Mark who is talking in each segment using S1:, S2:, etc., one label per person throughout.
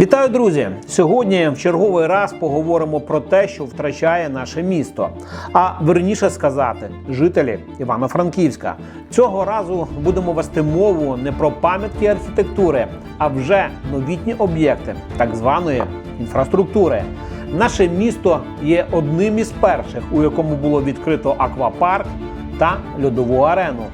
S1: Вітаю, друзі! Сьогодні в черговий раз поговоримо про те, що втрачає наше місто. А верніше сказати, жителі Івано-Франківська. Цього разу будемо вести мову не про пам'ятки архітектури, а вже новітні об'єкти так званої інфраструктури. Наше місто є одним із перших, у якому було відкрито аквапарк та льодову арену.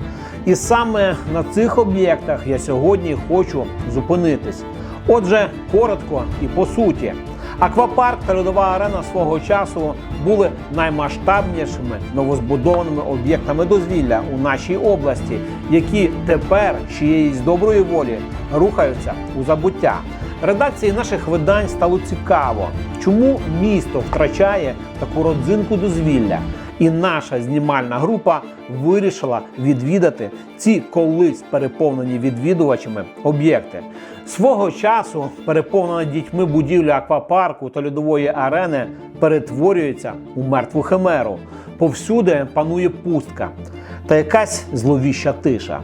S1: І саме на цих об'єктах я сьогодні хочу зупинитись. Отже, коротко і по суті, аквапарк та льодова арена свого часу були наймасштабнішими новозбудованими об'єктами дозвілля у нашій області, які тепер чиєїсь доброї волі рухаються у забуття. Редакції наших видань стало цікаво, чому місто втрачає таку родзинку дозвілля. І наша знімальна група вирішила відвідати ці колись переповнені відвідувачами об'єкти. Свого часу переповнена дітьми будівля аквапарку та льодової арени перетворюється у мертву химеру. Повсюди панує пустка та якась зловіща тиша.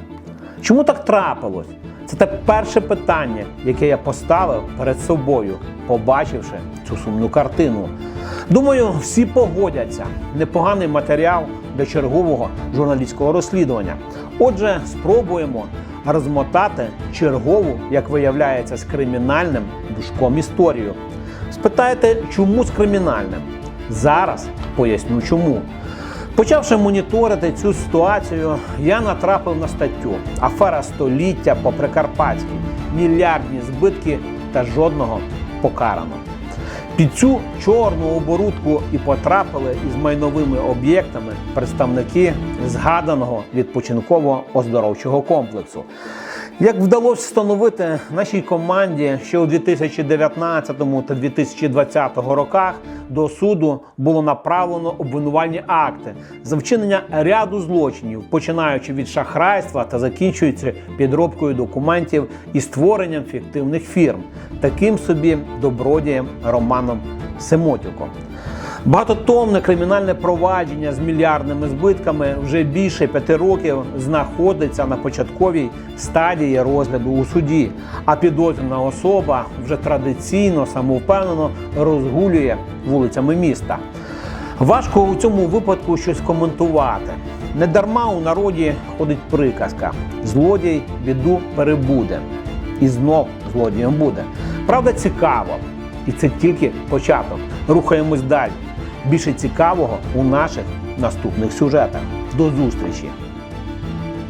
S1: Чому так трапилось? Це те перше питання, яке я поставив перед собою, побачивши цю сумну картину. Думаю, всі погодяться. Непоганий матеріал для чергового журналістського розслідування. Отже, спробуємо розмотати чергову, як виявляється, з кримінальним душком історію. Спитаєте, чому з кримінальним? Зараз поясню чому. Почавши моніторити цю ситуацію, я натрапив на статтю Афера століття по Прикарпатській. Мільярдні збитки та жодного покарано. Під цю чорну оборудку і потрапили із майновими об'єктами представники згаданого відпочинково-оздоровчого комплексу. Як вдалося встановити нашій команді, ще у 2019 та 2020 роках до суду було направлено обвинувальні акти за вчинення ряду злочинів, починаючи від шахрайства та закінчуючи підробкою документів і створенням фіктивних фірм, таким собі добродієм Романом Семотюком. Багатотомне кримінальне провадження з мільярдними збитками вже більше п'яти років знаходиться на початковій стадії розгляду у суді, а підозрювана особа вже традиційно самовпевнено розгулює вулицями міста. Важко у цьому випадку щось коментувати. Недарма у народі ходить приказка: злодій біду перебуде, і знов злодієм буде. Правда, цікаво, і це тільки початок. Рухаємось далі. Більше цікавого у наших наступних сюжетах. До зустрічі!